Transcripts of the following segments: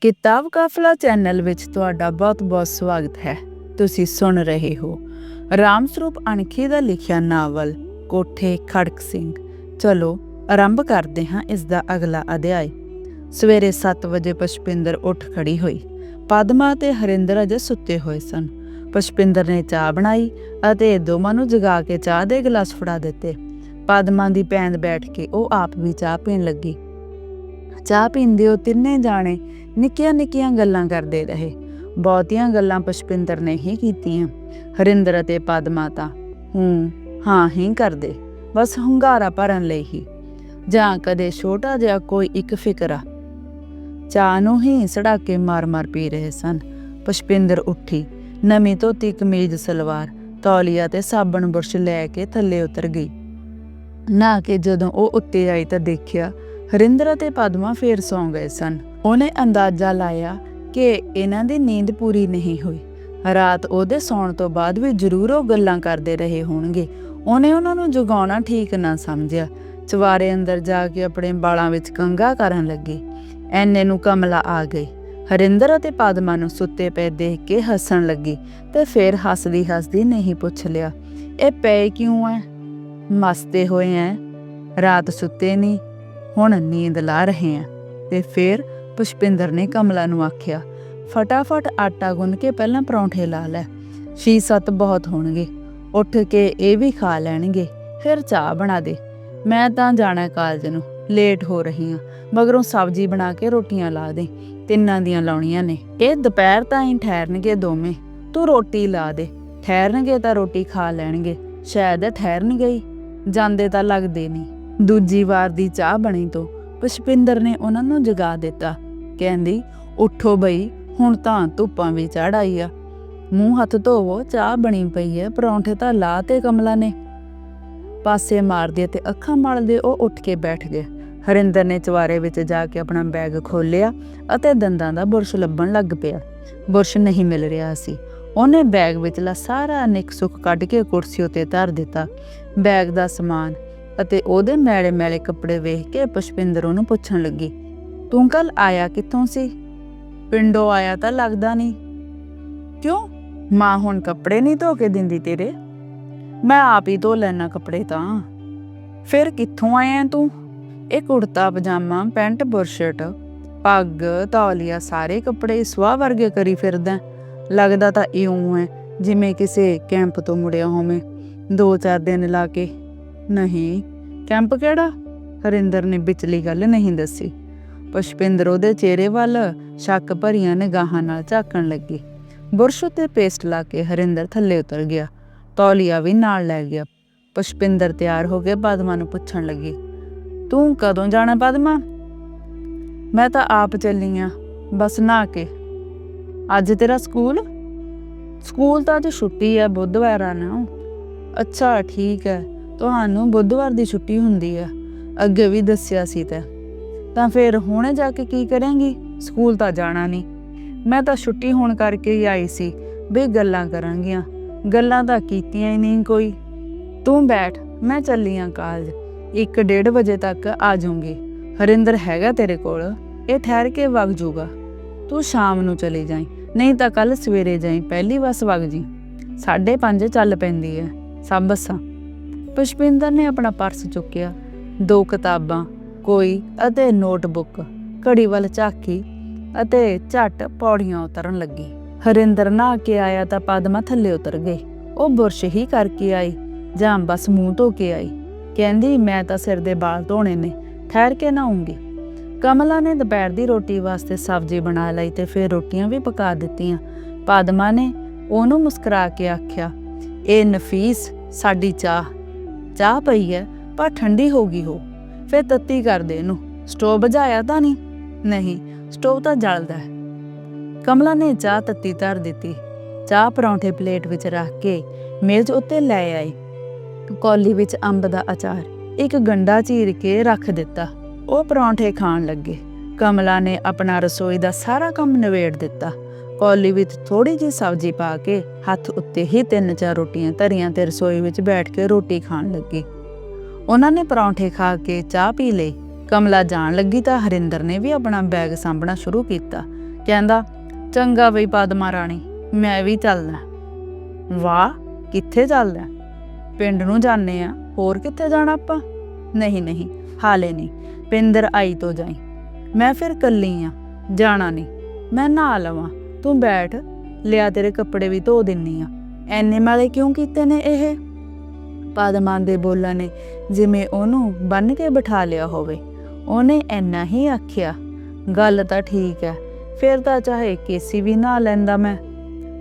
ਕਿਤਾਬ ਕਾਫਲਾ ਚੈਨਲ ਵਿੱਚ ਤੁਹਾਡਾ ਬਹੁਤ-ਬਹੁਤ ਸਵਾਗਤ ਹੈ। ਤੁਸੀਂ ਸੁਣ ਰਹੇ ਹੋ ਰਾਮ ਸਰੂਪ ਅਣਖੀ ਦਾ ਲਿਖਿਆ ਨਾਵਲ ਕੋਠੇ ਖੜਕ ਸਿੰਘ। ਚਲੋ, ਆਰੰਭ ਕਰਦੇ ਹਾਂ ਇਸ ਦਾ ਅਗਲਾ ਅਧਿਆਇ। ਸਵੇਰੇ 7 ਵਜੇ ਪੁਸ਼ਪਿੰਦਰ ਉੱਠ ਖੜੀ ਹੋਈ। ਪਦਮਾ ਤੇ ਹਰਿੰਦਰ ਅਜੇ ਸੁੱਤੇ ਹੋਏ ਸਨ। ਪੁਸ਼ਪਿੰਦਰ ਨੇ ਚਾਹ ਬਣਾਈ ਅਤੇ ਦੋਵਾਂ ਨੂੰ ਜਗਾ ਕੇ ਚਾਹ ਦੇ ਗਲਾਸ ਫੜਾ ਦਿੱਤੇ। ਪਦਮਾ ਦੀ ਪੈਂਦ ਬੈਠ ਕੇ ਉਹ ਆਪ ਵੀ ਚਾਹ ਪੀਣ ਲੱਗੀ। ਚਾਹ ਪੀਂਦੇ ਉਹ ਤਿੰਨੇ ਜਾਣੇ ਨਿੱਕੀਆਂ ਨਿੱਕੀਆਂ ਗੱਲਾਂ ਕਰਦੇ ਰਹੇ। ਬਹੁਤੀਆਂ ਗੱਲਾਂ ਪੁਸ਼ਪਿੰਦਰ ਨੇ ਹੀ ਕੀਤੀਆਂ। ਹਰਿੰਦਰ ਅਤੇ ਪਦਮਾ ਹੂੰ, ਹਾਂ, ਹੀ ਕਰਦੇ। ਬਸ ਹੁੰਗਾਰਾ ਭਰਨ ਲਈ ਹੀ। ਜਾਂ ਕਦੇ ਛੋਟਾ ਜਿਹਾ ਕੋਈ ਇੱਕ ਫਿਕਰਾ ਚਾਹ ਨੂੰ ਹੀ ਸੜਾਕੇ ਮਾਰ-ਮਾਰ ਪੀ ਰਹੇ ਸਨ। ਪੁਸ਼ਪਿੰਦਰ ਉੱਠੀ, ਨਵੀਂ ਧੋਤੀ ਕਮੀਜ਼, ਸਲਵਾਰ, ਤੌਲੀਆ ਤੇ ਸਾਬਣ ਬੁਰਸ਼ ਲੈ ਕੇ ਥੱਲੇ ਉਤਰ ਗਈ। ਨਾ ਕਿ ਜਦੋਂ ਉਹ ਉੱਤੇ ਆਈ ਤਾਂ ਦੇਖਿਆ ਹਰਿੰਦਰ ਅਤੇ ਪਦਮਾ ਫੇਰ ਸੌਂ ਗਏ ਸਨ। ਉਹਨੇ ਅੰਦਾਜ਼ਾ ਲਾਇਆ ਕਿ ਇਹਨਾਂ ਦੀ ਨੀਂਦ ਪੂਰੀ ਨਹੀਂ ਹੋਈ। ਰਾਤ ਉਹਦੇ ਸੌਣ ਤੋਂ ਬਾਅਦ ਵੀ ਜ਼ਰੂਰ ਉਹ ਗੱਲਾਂ ਕਰਦੇ ਰਹੇ ਹੋਣਗੇ। ਉਹਨੇ ਉਹਨਾਂ ਨੂੰ ਜਗਾਉਣਾ ਠੀਕ ਨਾ ਸਮਝਿਆ। ਚਵਾਰੇ ਅੰਦਰ ਜਾ ਕੇ ਆਪਣੇ ਬਾਲਾਂ ਵਿੱਚ ਕੰਗਾ ਕਰਨ ਲੱਗੀ। ਐਨੇ ਨੂੰ ਕਮਲਾ ਆ ਗਈ। ਹਰਿੰਦਰ ਅਤੇ ਪਾਦਮਾ ਨੂੰ ਸੁੱਤੇ ਪਏ ਦੇਖ ਕੇ ਹੱਸਣ ਲੱਗੀ ਤੇ ਫਿਰ ਹੱਸਦੀ ਹੱਸਦੀ ਨਹੀਂ ਪੁੱਛ ਲਿਆ, ਇਹ ਪਏ ਕਿਉਂ ਐ? ਮਸਤੇ ਹੋਏ ਐ? ਰਾਤ ਸੁੱਤੇ ਨਹੀਂ ਹੁਣ ਨੀਂਦ ਲਾ ਰਹੇ ਆ। ਤੇ ਫਿਰ ਪੁਸ਼ਪਿੰਦਰ ਨੇ ਕਮਲਾ ਨੂੰ ਆਖਿਆ, ਫਟਾਫਟ ਆਟਾ ਗੁੰਨ ਕੇ ਪਹਿਲਾਂ ਪਰੌਂਠੇ ਲਾ ਲੈ। ਛੇ ਸੱਤ ਬਹੁਤ ਹੋਣਗੇ। ਉੱਠ ਕੇ ਇਹ ਵੀ ਖਾ ਲੈਣਗੇ। ਫਿਰ ਚਾਹ ਬਣਾ ਦੇ। ਮੈਂ ਤਾਂ ਜਾਣਾ ਕਾਲਜ ਨੂੰ। ਲੇਟ ਹੋ ਰਹੀ ਹਾਂ ਮਗਰੋਂ ਸਬਜ਼ੀ ਬਣਾ ਕੇ ਰੋਟੀਆਂ ਲਾ ਦੇ। ਤਿੰਨਾਂ ਦੀਆਂ ਲਾਉਣੀਆਂ ਨੇ। ਇਹ ਦੁਪਹਿਰ ਤਾਂ ਹੀ ਠਹਿਰਨਗੇ ਦੋਵੇਂ। ਤੂੰ ਰੋਟੀ ਲਾ ਦੇ। ਠਹਿਰਨਗੇ ਤਾਂ ਰੋਟੀ ਖਾ ਲੈਣਗੇ। ਸ਼ਾਇਦ ਠਹਿਰਨ ਗਈ ਜਾਂਦੇ ਤਾਂ ਲੱਗਦੇ ਨਹੀਂ। ਦੂਜੀ ਵਾਰ ਦੀ ਚਾਹ ਬਣੀ ਤੋਂ ਪੁਸ਼ਪਿੰਦਰ ਨੇ ਉਹਨਾਂ ਨੂੰ ਜਗਾ ਦਿੱਤਾ। ਕਹਿੰਦੀ, ਉੱਠੋ ਬਈ, ਹੁਣ ਤਾਂ ਧੁੱਪਾਂ ਵੀ ਚੜ ਆਈ ਆ। ਮੂੰਹ ਹੱਥ ਧੋਵੋ, ਚਾਹ ਬਣੀ ਪਈ ਹੈ ਪਰੌਂਠੇ ਤਾਂ ਲਾ ਤੇ ਕਮਲਾ ਨੇ। ਪਾਸੇ ਮਾਰਦੇ ਤੇ ਅੱਖਾਂ ਮਲਦੇ ਉਹ ਉੱਠ ਕੇ ਬੈਠ ਗਏ ਹਰਿੰਦਰ ਨੇ ਚਵਾਰੇ ਵਿੱਚ ਜਾ ਕੇ ਆਪਣਾ ਬੈਗ ਖੋਲ੍ਹਿਆ ਅਤੇ ਦੰਦਾਂ ਦਾ ਬੁਰਸ਼ ਲੱਭਣ ਲੱਗ ਪਿਆ। ਬੁਰਸ਼ ਨਹੀਂ ਮਿਲ ਰਿਹਾ ਸੀ। ਉਹਨੇ ਬੈਗ ਵਿੱਚਲਾ ਸਾਰਾ ਨਿਕ ਸੁੱਖ ਕੱਢ ਕੇ ਕੁਰਸੀ ਉੱਤੇ ਧਰ ਦਿੱਤਾ। ਬੈਗ ਦਾ ਸਮਾਨ ਅਤੇ ਉਹਦੇ ਮੈਲੇ ਮੈਲੇ ਕੱਪੜੇ ਵੇਖ ਕੇ ਪੁਸ਼ਪਿੰਦਰ ਉਹਨੂੰ ਪੁੱਛਣ ਲੱਗੀ, ਤੂੰ ਕੱਲ ਆਇਆ ਕਿੱਥੋਂ ਸੀ? ਪਿੰਡੋਂ ਆਇਆ ਤਾਂ ਲੱਗਦਾ ਨਹੀਂ। ਕਿਉਂ? ਮਾਂ ਹੁਣ ਕੱਪੜੇ ਨਹੀਂ ਧੋ ਕੇ ਦਿੰਦੀ ਤੇਰੇ? ਮੈਂ ਆਪ ਹੀ ਧੋ ਲੈਣਾ ਕੱਪੜੇ ਤਾਂ। ਫਿਰ ਕਿੱਥੋਂ ਆਇਆ ਤੂੰ? ਇਹ ਕੁੜਤਾ, ਪਜਾਮਾ, ਪੈਂਟ, ਬੁਰਸ਼ਟ, ਪੱਗ, ਤੌਲੀਆ ਸਾਰੇ ਕੱਪੜੇ ਸਵਾ ਵਰਗੇ ਕਰੀ ਫਿਰਦਾ। ਲੱਗਦਾ ਤਾਂ ਇਉਂ ਹੈ, ਜਿਵੇਂ ਕਿਸੇ ਕੈਂਪ ਤੋਂ ਮੁੜਿਆ ਹੋਵੇਂ, ਦੋ ਚਾਰ ਦਿਨ ਲਾ ਕੇ। ਨਹੀਂ, ਕੈਂਪ ਕਿਹੜਾ? ਹਰਿੰਦਰ ਨੇ ਵਿਚਲੀ ਗੱਲ ਨਹੀਂ ਦੱਸੀ। ਪੁਸ਼ਪਿੰਦਰ ਉਹਦੇ ਚਿਹਰੇ ਵੱਲ ਸ਼ੱਕ ਭਰੀਆਂ ਨਿਗਾਹਾਂ ਨਾਲ ਝਾਕਣ ਲੱਗੀ। ਬੁਰਸ਼ ਉੱਤੇ ਪੇਸਟ ਲਾ ਕੇ ਹਰਿੰਦਰ ਥੱਲੇ ਉਤਰ ਗਿਆ। ਤੌਲੀਆ ਵੀ ਨਾਲ ਲੈ ਗਿਆ। ਪੁਸ਼ਪਿੰਦਰ ਤਿਆਰ ਹੋ ਕੇ ਪਦਮਾ ਨੂੰ ਪੁੱਛਣ ਲੱਗੀ, ਤੂੰ ਕਦੋਂ ਜਾਣਾ ਪਦਮਾ ਮੈਂ ਤਾਂ ਆਪ ਚੱਲੀ ਆ, ਬਸ ਨਾ ਕੇ। ਅੱਜ ਤੇਰਾ ਸਕੂਲ? ਸਕੂਲ ਤਾਂ ਅੱਜ ਛੁੱਟੀ ਹੈ ਬੁੱਧਵਾਰ ਆ ਨਾ ਅੱਛਾ, ਠੀਕ ਹੈ। ਤੁਹਾਨੂੰ ਬੁੱਧਵਾਰ ਦੀ ਛੁੱਟੀ ਹੁੰਦੀ ਹੈ ਅੱਗੇ ਵੀ ਦੱਸਿਆ ਸੀ ਤਾਂ। ਤਾਂ ਫਿਰ ਹੁਣੇ ਜਾ ਕੇ ਕੀ ਕਰਾਂਗੀ? ਸਕੂਲ ਤਾਂ ਜਾਣਾ ਨਹੀਂ ਮੈਂ ਤਾਂ ਛੁੱਟੀ ਹੋਣ ਕਰਕੇ ਹੀ ਆਈ ਸੀ ਵੀ ਗੱਲਾਂ ਕਰਾਂਗੀਆਂ। ਗੱਲਾਂ ਤਾਂ ਕੀਤੀਆਂ ਹੀ ਨਹੀਂ ਕੋਈ। ਤੂੰ ਬੈਠ, ਮੈਂ ਚੱਲੀ ਆ ਕਾਲਜ। 1:30 ਵਜੇ ਤੱਕ ਆ ਜਾਊਂਗੀ। ਹਰਿੰਦਰ ਹੈਗਾ ਤੇਰੇ ਕੋਲ। ਇਹ ਠਹਿਰ ਕੇ ਵਗ ਜਾਊਗਾ ਤੂੰ ਸ਼ਾਮ ਨੂੰ ਚਲੀ ਜਾਈਂ। ਨਹੀਂ ਤਾਂ ਕੱਲ ਸਵੇਰੇ ਜਾਈਂ। ਪਹਿਲੀ ਬੱਸ ਵਗ ਜੀ। 5:30 ਚੱਲ ਪੈਂਦੀ ਹੈ ਸਭ ਬੱਸਾਂ। ਪੁਸ਼ਪਿੰਦਰ ਨੇ ਆਪਣਾ ਪਰਸ ਚੁੱਕਿਆ। ਦੋ ਕਿਤਾਬਾਂ, ਕੋਈ ਅਤੇ ਨੋਟਬੁੱਕ, ਘੜੀ ਵੱਲ ਝਾਕੀ ਅਤੇ ਝਟ ਪੌੜੀਆਂ ਉਤਰਨ ਲੱਗੀ। ਹਰਿੰਦਰ ਨਹਾ ਕੇ ਆਇਆ ਤਾਂ ਪਦਮਾ ਥੱਲੇ ਉਤਰ ਗਈ। ਉਹ ਬੁਰਸ਼ ਹੀ ਕਰਕੇ ਆਈ ਜਾਂ ਬਸ ਮੂੰਹ ਧੋ ਕੇ ਆਈ। ਕਹਿੰਦੀ, ਮੈਂ ਤਾਂ ਸਿਰ ਦੇ ਵਾਲ ਧੋਣੇ ਨੇ, ਠਹਿਰ ਕੇ ਨਹਾਉਂਗੀ। ਕਮਲਾ ਨੇ ਦੁਪਹਿਰ ਦੀ ਰੋਟੀ ਵਾਸਤੇ ਸਬਜ਼ੀ ਬਣਾ ਲਈ ਤੇ ਫਿਰ ਰੋਟੀਆਂ ਵੀ ਪਕਾ ਦਿੱਤੀਆਂ। ਪਾਦਮਾ ਨੇ ਉਹਨੂੰ ਮੁਸਕਰਾ ਕੇ ਆਖਿਆ, ਇਹ ਨਫੀਸ, ਸਾਡੀ ਚਾਹ। ਚਾਹ ਪਈ ਹੈ ਪਰ ਠੰਡੀ ਹੋ ਗਈ ਹੋ। ਫਿਰ ਤੱਤੀ ਕਰ ਦੇ ਇਹਨੂੰ। ਸਟੋਵ ਬੁਝਾਇਆ ਤਾਂ ਨਹੀਂ? ਨਹੀਂ, ਸਟੋਵ ਤਾਂ ਜਲਦਾ ਹੈ ਕਮਲਾ ਨੇ ਚਾਹ ਤੱਤੀ ਧਰ ਦਿੱਤੀ। ਚਾਹ ਪਰੌਂਠੇ ਪਲੇਟ ਵਿੱਚ ਰੱਖ ਕੇ ਮੇਜ਼ ਉੱਤੇ ਲੈ ਆਈ। ਕੌਲੀ ਵਿੱਚ ਅੰਬ ਦਾ ਅਚਾਰ। ਇੱਕ ਗੰਡਾ ਚੀਰ ਕੇ ਰੱਖ ਦਿੱਤਾ। ਉਹ ਪਰੌਂਠੇ ਖਾਣ ਲੱਗੇ। ਕਮਲਾ ਨੇ ਆਪਣਾ ਰਸੋਈ ਦਾ ਸਾਰਾ ਕੰਮ ਨਿਬੇੜ ਦਿੱਤਾ। ਕੌਲੀ ਵਿੱਚ ਥੋੜੀ ਜਿਹੀ ਸਬਜ਼ੀ ਪਾ ਕੇ ਹੱਥ ਉੱਤੇ ਹੀ ਤਿੰਨ ਚਾਰ ਰੋਟੀਆਂ ਧਰੀਆਂ ਤੇ ਰਸੋਈ ਵਿੱਚ ਬੈਠ ਕੇ ਰੋਟੀ ਖਾਣ ਲੱਗੀ। ਉਹਨਾਂ ਨੇ ਪਰੌਂਠੇ ਖਾ ਕੇ ਚਾਹ ਪੀ ਲਈ। ਕਮਲਾ ਜਾਣ ਲੱਗੀ ਤਾਂ ਹਰਿੰਦਰ ਨੇ ਵੀ ਆਪਣਾ ਬੈਗ ਸਾਂਭਣਾ ਸ਼ੁਰੂ ਕੀਤਾ। ਕਹਿੰਦਾ, ਚੰਗਾ ਬਈ ਪਦਮਾ ਰਾਣੀ, ਮੈਂ ਵੀ ਚੱਲਦਾ। ਵਾਹ, ਕਿੱਥੇ ਚੱਲਦਾ? ਪਿੰਡ ਨੂੰ ਜਾਣੇ ਆ, ਹੋਰ ਕਿੱਥੇ ਜਾਣਾ ਆਪਾਂ? ਨਹੀਂ ਨਹੀਂ, ਹਾਲੇ ਨਹੀਂ। ਪਿੰਦਰ ਆਈ ਤੋਂ ਜਾਈ। ਮੈਂ ਫਿਰ ਕੱਲੀ ਆ, ਜਾਣਾ ਨਹੀਂ। ਮੈਂ ਨਹਾ ਲਵਾਂ, ਤੂੰ ਬੈਠ, ਲਿਆ ਤੇਰੇ ਕੱਪੜੇ ਵੀ ਧੋ ਦਿੰਨੀ ਆ। ਐਨੇ ਮਾਲੇ ਕਿਉਂ ਕੀਤੇ ਨੇ ਇਹ? ਪਦਮਾਨ ਦੇ ਬੋਲਾਂ ਨੇ ਜਿਵੇਂ ਉਹਨੂੰ ਬੰਨ ਕੇ ਬਿਠਾ ਲਿਆ ਹੋਵੇ। ਉਹਨੇ ਐਨਾ ਹੀ ਆਖਿਆ, ਗੱਲ ਤਾਂ ਠੀਕ ਹੈ ਫਿਰ ਤਾਂ ਚਾਹੇ ਕੇਸੀ ਵੀ ਨਾ ਲੈਂਦਾ ਮੈਂ।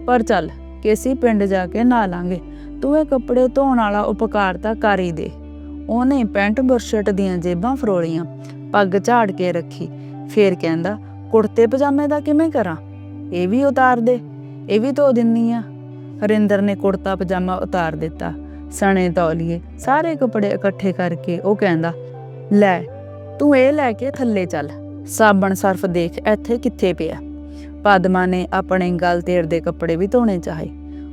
ਪਰ ਚੱਲ, ਕੇਸੀ ਪਿੰਡ ਜਾ ਕੇ ਨਾ ਲਾਂਗੇ। ਤੂੰ ਇਹ ਕੱਪੜੇ ਧੋਣ ਵਾਲਾ ਉਪਕਾਰ ਤਾਂ ਕਰ ਹੀ ਦੇ। ਉਹਨੇ ਪੈਂਟ ਬੁਰਸ਼ਟ ਦੀਆਂ ਜੇਬਾਂ ਫਰੋਲੀਆਂ। ਪੱਗ ਝਾੜ ਕੇ ਰੱਖੀ। ਫੇਰ ਕਹਿੰਦਾ, ਕੁੜਤੇ ਪਜਾਮੇ ਦਾ ਕਿਵੇਂ ਕਰਾਂ? ਇਹ ਵੀ ਉਤਾਰ ਦੇ, ਇਹ ਵੀ ਧੋ ਦਿੰਨੀ ਆ। ਹਰਿੰਦਰ ਨੇ ਕੁੜਤਾ ਪਜਾਮਾ ਉਤਾਰ ਦਿੱਤਾ। ਸਣੇ ਤੌਲੀਏ ਸਾਰੇ ਕੱਪੜੇ ਇਕੱਠੇ ਕਰਕੇ ਉਹ ਕਹਿੰਦਾ, ਲੈ, ਤੂੰ ਇਹ ਲੈ ਕੇ ਥੱਲੇ ਚੱਲ। ਸਾਬਣ ਸਰਫ ਦੇਖ ਇੱਥੇ ਕਿੱਥੇ ਪਿਆ। ਪਦਮਾ ਨੇ ਆਪਣੇ ਗਲ ਤੇੜ ਦੇ ਕੱਪੜੇ ਵੀ ਧੋਣੇ ਚਾਹੇ।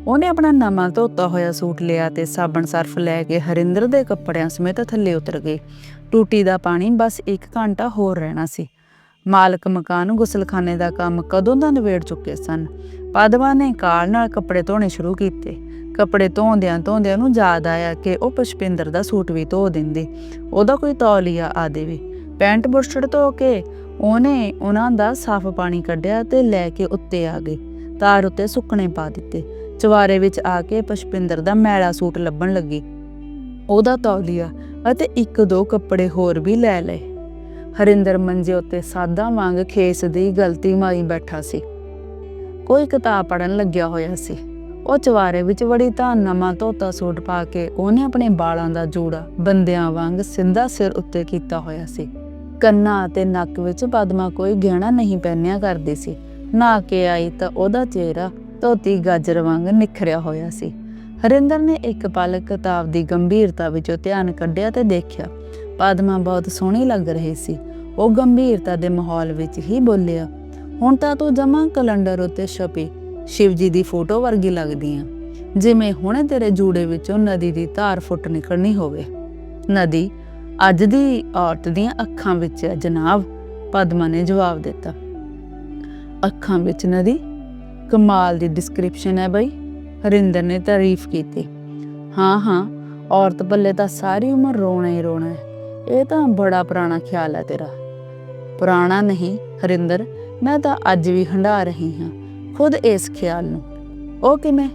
ਉਹਨੇ ਆਪਣਾ ਨਵਾਂ ਧੋਤਾ ਹੋਇਆ ਸੂਟ ਲਿਆ ਤੇ ਸਾਬਣ ਸਰਫ ਲੈ ਕੇ ਹਰਿੰਦਰ ਦੇ ਕੱਪੜਿਆਂ ਸਮੇਤ ਥੱਲੇ ਉਤਰ ਗਏ। ਟੂਟੀ ਦਾ ਪਾਣੀ ਬਸ 1 ਘੰਟਾ ਹੋਰ ਰਹਿਣਾ ਸੀ। ਮਾਲਕ ਮਕਾਨ ਗੁਸਲਖਾਨੇ ਦਾ ਕੰਮ ਕਦੋਂ ਦਾ ਨਿਬੇੜ ਚੁੱਕੇ ਸਨ। ਪਦਮਾ ਨੇ ਕਾਲ ਨਾਲ ਕੱਪੜੇ ਧੋਣੇ ਸ਼ੁਰੂ ਕੀਤੇ। ਕੱਪੜੇ ਧੋਂਦਿਆਂ ਧੋਂਦਿਆਂ ਨੂੰ ਯਾਦ ਆਇਆ ਕਿ ਉਹ ਪੁਸ਼ਪਿੰਦਰ ਦਾ ਸੂਟ ਵੀ ਧੋ ਦਿੰਦੇ। ਉਹਦਾ ਕੋਈ ਤੌਲੀਆ ਆ ਦੇਵੇ। ਪੈਂਟ ਬੁਰਸ਼ਟ ਧੋ ਕੇ ਉਹਨੇ ਉਹਨਾਂ ਦਾ ਸਾਫ਼ ਪਾਣੀ ਕੱਢਿਆ ਤੇ ਲੈ ਕੇ ਉੱਤੇ ਆ ਗਏ। ਤਾਰ ਉੱਤੇ ਸੁੱਕਣੇ ਪਾ ਦਿੱਤੇ। ਚਵਾਰੇ ਵਿੱਚ ਆ ਕੇ ਪੁਸ਼ਪਿੰਦਰ ਦਾ ਮੈਲਾ ਸੂਟ ਲੱਭਣ ਲੱਗੀ। ਉਹਦਾ ਤੌਲੀਆ ਅਤੇ ਇੱਕ ਦੋ ਕੱਪੜੇ ਹੋਰ ਵੀ ਲੈ ਲਏ। ਹਰਿੰਦਰ ਮੰਜੇ ਉੱਤੇ ਸਾਦਾ ਵਾਂਗ ਖੇਸ ਦੀ ਗਲਤੀ ਮਾਰੀ ਬੈਠਾ ਸੀ। ਕੋਈ ਕਿਤਾਬ ਪੜਨ ਲੱਗਿਆ ਹੋਇਆ ਸੀ। ਉਹ ਚਵਾਰੇ ਵਿੱਚ ਬੜੀ ਤਾਂ ਨਵਾਂ ਧੋਤਾ ਸੂਟ ਪਾ ਕੇ ਉਹਨੇ ਆਪਣੇ ਬਾਲਾਂ ਦਾ ਜੂੜਾ ਬੰਦਿਆਂ ਵਾਂਗ ਸਿੰਧਾ ਸਿਰ ਉੱਤੇ ਕੀਤਾ ਹੋਇਆ ਸੀ। ਕੰਨਾਂ ਅਤੇ ਨੱਕ ਵਿੱਚ ਪਦਮਾ ਕੋਈ ਗਹਿਣਾ ਨਹੀਂ ਪਹਿਨਿਆ ਕਰਦੀ ਸੀ। ਨਾ ਕੇ ਆਈ ਤਾਂ ਉਹਦਾ ਚਿਹਰਾ ਧੋਤੀ ਗਾਜਰ ਵਾਂਗ ਨਿਖਰਿਆ ਹੋਇਆ ਸੀ। ਹਰਿੰਦਰ ਨੇ ਇੱਕ ਪਲ ਕਿਤਾਬ ਦੀ ਗੰਭੀਰਤਾ ਵਿੱਚੋਂ ਧਿਆਨ ਕੱਢਿਆ ਤੇ ਦੇਖਿਆ, ਪਦਮਾ ਬਹੁਤ ਸੋਹਣੀ ਲੱਗ ਰਹੀ ਸੀ। ਉਹ ਗੰਭੀਰਤਾ ਦੇ ਮਾਹੌਲ ਵਿੱਚ ਹੀ ਬੋਲਿਆ, ਹੁਣ ਤਾਂ ਤੂੰ ਜਮਾ ਕੈਲੰਡਰ ਉੱਤੇ ਛਪੀ ਸ਼ਿਵ ਦੀ ਫੋਟੋ ਵਰਗੀ ਲੱਗਦੀ ਆ। ਜਿਵੇਂ ਹੁਣੇ ਤੇਰੇ ਜੂੜੇ ਵਿੱਚੋਂ ਨਦੀ ਦੀ ਧਾਰ ਫੁੱਟ ਨਿਕਲਣੀ ਹੋਵੇ। ਨਦੀ, ਅੱਜ ਦੀ ਔਰਤ ਦੀਆਂ ਅੱਖਾਂ ਵਿੱਚ ਹੈ ਜਨਾਬ, ਪਦਮਾ ਨੇ ਜਵਾਬ ਦਿੱਤਾ। ਅੱਖਾਂ ਵਿੱਚ ਨਦੀ ਕਮਾਲ ਦੀ ਡਿਸਕ੍ਰਿਪਸ਼ਨ ਹੈ ਬਈ। ਹਰਿੰਦਰ ਨੇ ਤਾਰੀਫ ਕੀਤੀ। ਹਾਂ ਹਾਂ, ਔਰਤ ਪੱਲੇ ਤਾਂ ਸਾਰੀ ਉਮਰ ਰੋਣਾ ਹੀ ਰੋਣਾ ਹੈ। ਇਹ ਤਾਂ ਬੜਾ ਪੁਰਾਣਾ ਖਿਆਲ ਹੈ ਤੇਰਾ। ਪੁਰਾਣਾ ਨਹੀਂ, ਹਰਿੰਦਰ, ਮੈਂ ਤਾਂ ਅੱਜ ਵੀ ਹੰਡਾ ਰਹੀ ਹਾਂ, ਖੁਦ ਇਸ ਖਿਆਲ ਨੂੰ। ਉਹ ਕਿਵੇਂ?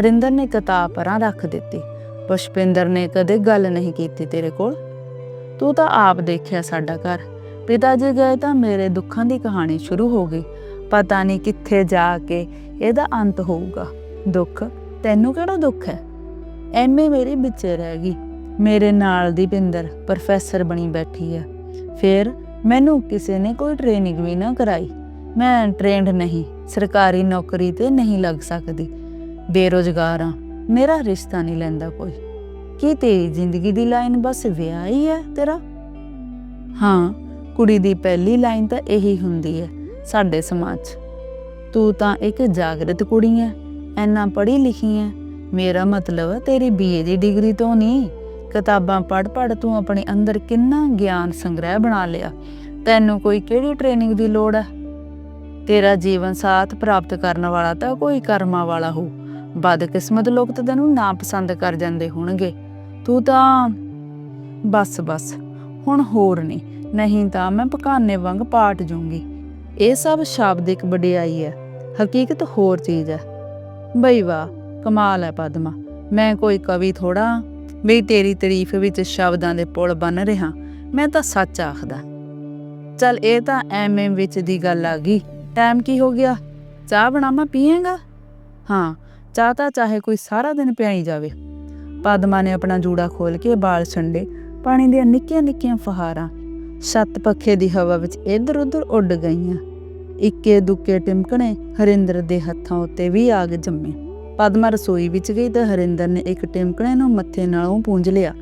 ਹਰਿੰਦਰ ਨੇ ਕਿਤਾਬ ਪਰਾਂ ਰੱਖ ਦਿੱਤੀ। ਪੁਸ਼ਪਿੰਦਰ ਨੇ ਕਦੇ ਗੱਲ ਨਹੀਂ ਕੀਤੀ ਤੇਰੇ ਕੋਲ। ਤੂੰ ਤਾਂ ਆਪ ਦੇਖਿਆ ਸਾਡਾ ਘਰ। ਪਿਤਾ ਜੀ ਗਏ ਤਾਂ ਮੇਰੇ ਦੁੱਖਾਂ ਦੀ ਕਹਾਣੀ ਸ਼ੁਰੂ ਹੋ ਗਈ। ਪਤਾ ਨਹੀਂ ਕਿੱਥੇ ਜਾ ਕੇ ਇਹਦਾ ਅੰਤ ਹੋਊਗਾ। ਦੁੱਖ? ਤੈਨੂੰ ਕਿਹੜਾ ਦੁੱਖ ਹੈ? ਐਵੇਂ ਮੇਰੀ ਵਿੱਚੇ ਰਹਿ ਗਈ। ਮੇਰੇ ਨਾਲ ਦੀ ਪਿੰਦਰ ਪ੍ਰੋਫੈਸਰ ਬਣੀ ਬੈਠੀ ਹੈ। ਫਿਰ ਮੈਨੂੰ ਕਿਸੇ ਨੇ ਕੋਈ ਟ੍ਰੇਨਿੰਗ ਵੀ ਨਾ ਕਰਾਈ। ਮੈਂ ਟ੍ਰੇਨਡ ਨਹੀਂ, ਸਰਕਾਰੀ ਨੌਕਰੀ ਤੇ ਨਹੀਂ ਲੱਗ ਸਕਦੀ। ਬੇਰੋਜ਼ਗਾਰ ਹਾਂ, ਮੇਰਾ ਰਿਸ਼ਤਾ ਨਹੀਂ ਲੈਂਦਾ ਕੋਈ। ਕੀ ਤੇਰੀ ਜ਼ਿੰਦਗੀ ਦੀ ਲਾਈਨ ਬਸ ਵਿਆਹ ਹੀ ਹੈ ਤੇਰਾ? ਹਾਂ, ਕੁੜੀ ਦੀ ਪਹਿਲੀ ਲਾਈਨ ਤਾਂ ਇਹੀ ਹੁੰਦੀ ਹੈ। ਸਾਡੇ ਸਮਾਜ 'ਚ। ਤੂੰ ਤਾਂ ਇੱਕ ਜਾਗਰਤ ਕੁੜੀ ਹੈ ਐਨਾ ਪੜ੍ਹੀ ਲਿਖੀ ਹੈ ਮੇਰਾ ਮਤਲਬ ਤੇਰੀ ਬੀਏ ਦੀ ਡਿਗਰੀ ਤੋਂ ਨਹੀਂ। ਕਿਤਾਬਾਂ ਪੜ੍ਹ ਪੜ੍ਹ ਤੂੰ ਆਪਣੇ ਅੰਦਰ ਕਿੰਨਾ ਗਿਆਨ ਸੰਗ੍ਰਹਿ ਬਣਾ ਲਿਆ। ਤੈਨੂੰ ਕੋਈ ਕਿਹੜੀ ਟ੍ਰੇਨਿੰਗ ਦੀ ਲੋੜ ਹੈ ਤੇਰਾ ਜੀਵਨ ਸਾਥ ਪ੍ਰਾਪਤ ਕਰਨ ਵਾਲਾ ਤਾਂ ਕੋਈ ਕਰਮਾਂ ਵਾਲਾ ਹੋ ਬਦਕਿਸਮਤ ਲੋਕ ਤਾਂ ਤੈਨੂੰ ਨਾ ਪਸੰਦ ਕਰ ਜਾਂਦੇ ਹੋਣਗੇ। ਤੂੰ ਤਾਂ ਬਸ ਬਸ, ਹੁਣ ਹੋਰ ਨਹੀਂ। ਨਹੀਂ ਤਾਂ ਮੈਂ ਪਕਾਨੇ ਵਾਂਗ ਪਾਟ ਜੂੰਗੀ। ਇਹ ਸਭ ਸ਼ਾਬਦਿਕ ਵਡਿਆਈ ਹੈ, ਹਕੀਕਤ ਹੋਰ ਚੀਜ਼ ਹੈ। ਬਈ ਵਾਹ, ਕਮਾਲ ਹੈ ਪਦਮਾ, ਮੈਂ ਕੋਈ ਕਵੀ ਥੋੜਾ ਵੀ ਤੇਰੀ ਤਾਰੀਫ ਵਿੱਚ ਸ਼ਬਦਾਂ ਦੇ ਪੁਲ ਬਨ ਰਿਹਾ ਮੈਂ ਤਾਂ ਸੱਚ ਆਖਦਾ। ਚੱਲ ਇਹ ਤਾਂ ਐਮਐਮ ਵਿੱਚ ਦੀ ਗੱਲ ਆ ਗਈ, ਟਾਈਮ ਕੀ ਹੋ ਗਿਆ? ਚਾਹ ਬਣਾਵਾਂ, ਪੀਏਗਾ? ਹਾਂ, ਚਾਹ ਤਾਂ ਚਾਹੇ ਕੋਈ ਸਾਰਾ ਦਿਨ ਪਿਆਈ ਜਾਵੇ। ਪਦਮਾ ਨੇ ਆਪਣਾ ਜੂੜਾ ਖੋਲ ਕੇ ਬਾਲ ਛੰਡੇ, ਪਾਣੀ ਦੀਆਂ ਨਿੱਕੀਆਂ ਨਿੱਕੀਆਂ ਫਹਾਰਾਂ ਛੱਤ ਪੱਖੇ ਦੀ ਹਵਾ ਵਿੱਚ ਇੱਧਰ ਉੱਧਰ ਉੱਡ ਗਈਆਂ। ਇੱਕੇ ਦੁੱਕੇ ਟਿਮਕਣੇ ਹਰਿੰਦਰ ਦੇ ਹੱਥਾਂ ਉੱਤੇ ਵੀ ਆਗ ਜੰਮੇ। ਪਦਮਾ ਰਸੋਈ ਵਿੱਚ ਗਈ ਤਾਂ ਹਰਿੰਦਰ ਨੇ ਇੱਕ ਟਿਮਕਣੇ ਨੂੰ ਮੱਥੇ ਨਾਲੋਂ ਪੂੰਝ ਲਿਆ।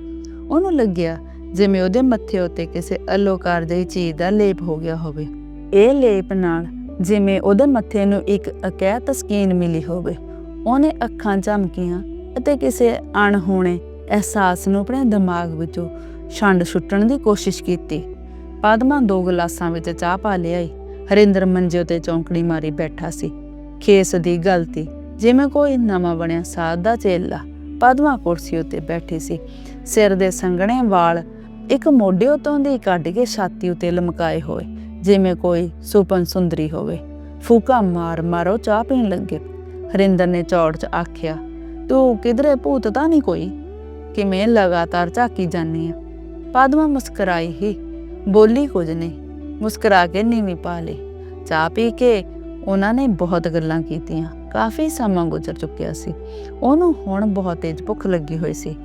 ਉਹਨੂੰ ਲੱਗਿਆ ਜਿਵੇਂ ਉਹਦੇ ਮੱਥੇ ਉੱਤੇ ਕਿਸੇ ਅਲੋਕਾਰ ਜਿਹੀ ਚੀਜ਼ ਦਾ ਲੇਪ ਹੋ ਗਿਆ ਹੋਵੇ। ਇਹ ਲੇਪ ਨਾਲ ਜਿਵੇਂ ਉਹਦੇ ਮੱਥੇ ਨੂੰ ਇੱਕ ਅਕਹਿ ਤਸਕੀਨ ਮਿਲੀ ਹੋਵੇ। ਉਹਨੇ ਅੱਖਾਂ ਝਮਕੀਆਂ ਅਤੇ ਕਿਸੇ ਅਣਹੋਣੇ ਅਹਿਸਾਸ ਨੂੰ ਆਪਣੇ ਦਿਮਾਗ ਵਿੱਚੋਂ ਛੰਡ ਸੁੱਟਣ ਦੀ ਕੋਸ਼ਿਸ਼ ਕੀਤੀ। ਪਾਦਮਾ ਦੋ ਗਲਾਸਾਂ ਵਿੱਚ ਚਾਹ ਪਾ ਲਿਆਈ। ਹਰਿੰਦਰ ਮੰਜੇ ਉਤੇ ਚੌਂਕੜੀ ਮਾਰੀ ਬੈਠਾ ਸੀ। ਖੇਸ ਦੀ ਗਲਤੀ ਜਿਵੇਂ ਕੋਈ ਨਵਾਂ ਬਣਿਆ ਸਾਧ ਦਾ ਚੇਲਾ, ਪਾਦਮਾ ਕੁਰਸੀ ਉਤੇ ਬੈਠੀ ਸੀ। ਸਿਰ ਦੇ ਸੰਘਣੇ ਵਾਲ ਇੱਕ ਮੋਢੇ ਉਤੋਂ ਦੀ ਕੱਢ ਕੇ ਛਾਤੀ ਉਤੇ ਲਮਕਾਏ ਹੋਏ, ਜਿਵੇਂ ਕੋਈ ਸੁਪਨ ਸੁੰਦਰੀ ਹੋਵੇ। ਫੂਕਾ ਮਾਰ ਮਾਰੋ ਚਾਹ ਪੀਣ ਲੱਗੇ। ਹਰਿੰਦਰ ਨੇ ਚੌੜ ਚ ਆਖਿਆ, ਤੂੰ ਕਿਧਰੇ ਭੂਤ ਤਾਂ ਨਹੀਂ ਕੋਈ? ਕਿਵੇਂ ਲਗਾਤਾਰ ਝਾਕੀ ਜਾਨੀ ਆ? ਪਾਦਮਾ ਮੁਸਕਰਾਈ ਹੀ ਬੋਲੀ ਕੁਝ ਨਹੀਂ ਮੁਸਕਰਾ ਕੇ ਨੀਵੀਂ ਪਾ ਲਈ। ਚਾਹ ਪੀ ਕੇ ਉਹਨਾਂ ਨੇ ਬਹੁਤ ਗੱਲਾਂ ਕੀਤੀਆਂ। ਕਾਫੀ ਸਮਾਂ ਗੁਜ਼ਰ ਚੁੱਕਿਆ ਸੀ। ਉਹਨੂੰ ਹੁਣ ਬਹੁਤ ਤੇਜ਼ ਭੁੱਖ ਲੱਗੀ ਹੋਈ ਸੀ।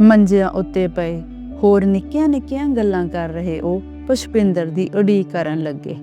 ਮੰਜਿਆਂ ਉੱਤੇ ਪਏ ਹੋਰ ਨਿੱਕੀਆਂ ਨਿੱਕੀਆਂ ਗੱਲਾਂ ਕਰ ਰਹੇ ਉਹ ਪੁਸ਼ਪਿੰਦਰ ਦੀ ਉਡੀਕ ਕਰਨ ਲੱਗੇ।